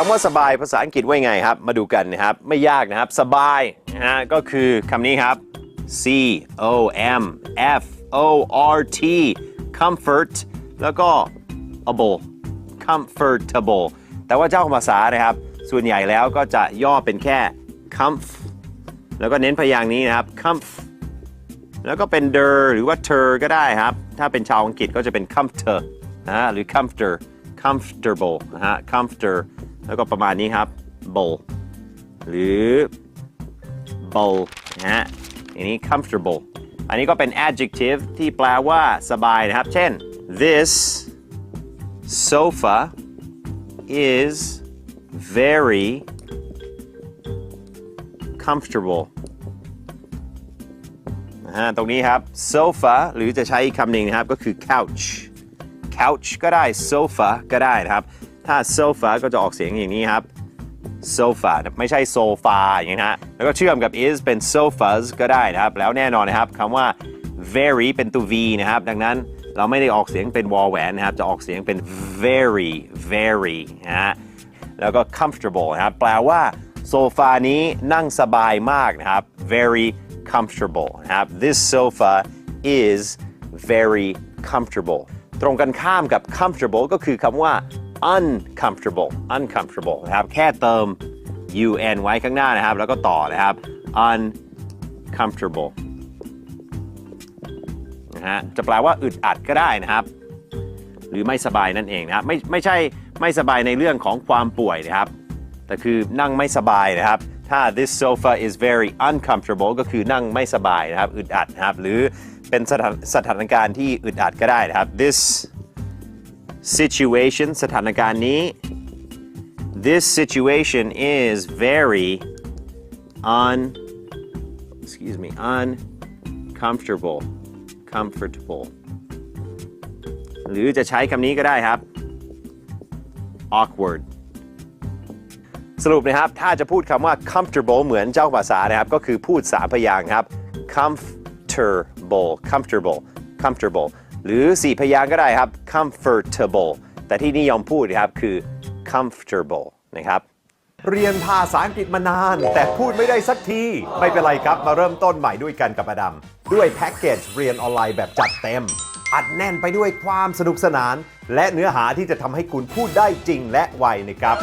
คำว่าสบายภาษาอังกฤษว่ายังไงครับ มาดูกันนะครับ ไม่ยากนะครับ สบายนะฮะก็คือคำนี้ครับ C O M F O R T comfort แล้วก็ able comfortable แต่ว่าเจ้าภาษานะครับ ส่วนใหญ่แล้วก็จะย่อเป็นแค่ comf แล้วก็เน้นพยางค์นี้นะครับ comf แล้วก็เป็น der หรือว่า ter ก็ได้ครับ ถ้าเป็นชาวอังกฤษก็จะเป็น comforter นะฮะหรือ comforter comfortable นะฮะ comforter แล้วก็ประมาณนี้ครับ bowl หรือ bowl นะฮะอันนี้ comfortable อันนี้ก็เป็น adjective ที่แปลว่าสบายนะครับ เช่น this sofa is very comfortable นะฮะตรงนี้ครับ sofa หรือจะใช้อีกคำหนึ่งนะครับก็คือ couch couch ก็ได้ sofa ก็ได้นะครับ ถ้า sofa ก็จะออกเสียงอย่างนี้ครับ sofa ไม่ใช่โซฟาอย่างนี้นะฮะแล้วก็เชื่อมกับ is เป็น sofas ก็ได้นะครับ แล้วแน่นอนนะครับคำว่า very เป็นตัว v นะครับ ดังนั้นเราไม่ได้ออกเสียงเป็นวอลแหวนนะครับ จะออกเสียงเป็น very very นะฮะแล้วก็ comfortable นะครับ แปลว่าโซฟานี้นั่งสบายมากนะครับ very comfortable นะครับ this sofa is very comfortable ตรงกันข้ามกับ comfortable ก็คือคำว่า uncomfortable uncomfortable นะครับ แค่เติม un ไว้ข้างหน้านะครับ แล้วก็ต่อนะครับ uncomfortable นะฮะ จะแปลว่าอึดอัดก็ได้นะครับ หรือไม่สบายนั่นเองนะครับ ไม่ไม่ใช่ไม่สบายในเรื่องของความป่วยนะครับ แต่คือนั่งไม่สบายนะครับ ถ้า this sofa is very uncomfortable ก็คือนั่งไม่สบายนะครับ อึดอัดนะครับ หรือเป็นสถานสถานการณ์ที่อึดอัดก็ได้นะครับ this situation สถานการณ์นี้ this situation is very un excuse me uncomfortable comfortable หรือจะใช้คำนี้ก็ได้ครับ awkward สรุปนะครับ ถ้าจะพูดคำว่า comfortable เหมือนเจ้าภาษานะครับ ก็คือพูดสามพยางค์ครับ comfortable comfortable comfortable หรือสี่พยางก็ได้ครับ comfortable แต่ที่นิยมพูดนะครับคือ comfortable นะครับ เรียนภาษาอังกฤษมานาน แต่พูดไม่ได้สักที ไม่เป็นไรครับมาเริ่มต้นใหม่ด้วยกันกับอดัม ด้วยแพ็กเกจเรียนออนไลน์แบบจัดเต็ม อัดแน่นไปด้วยความสนุกสนาน และเนื้อหาที่จะทำให้คุณพูดได้จริงและไวนะครับ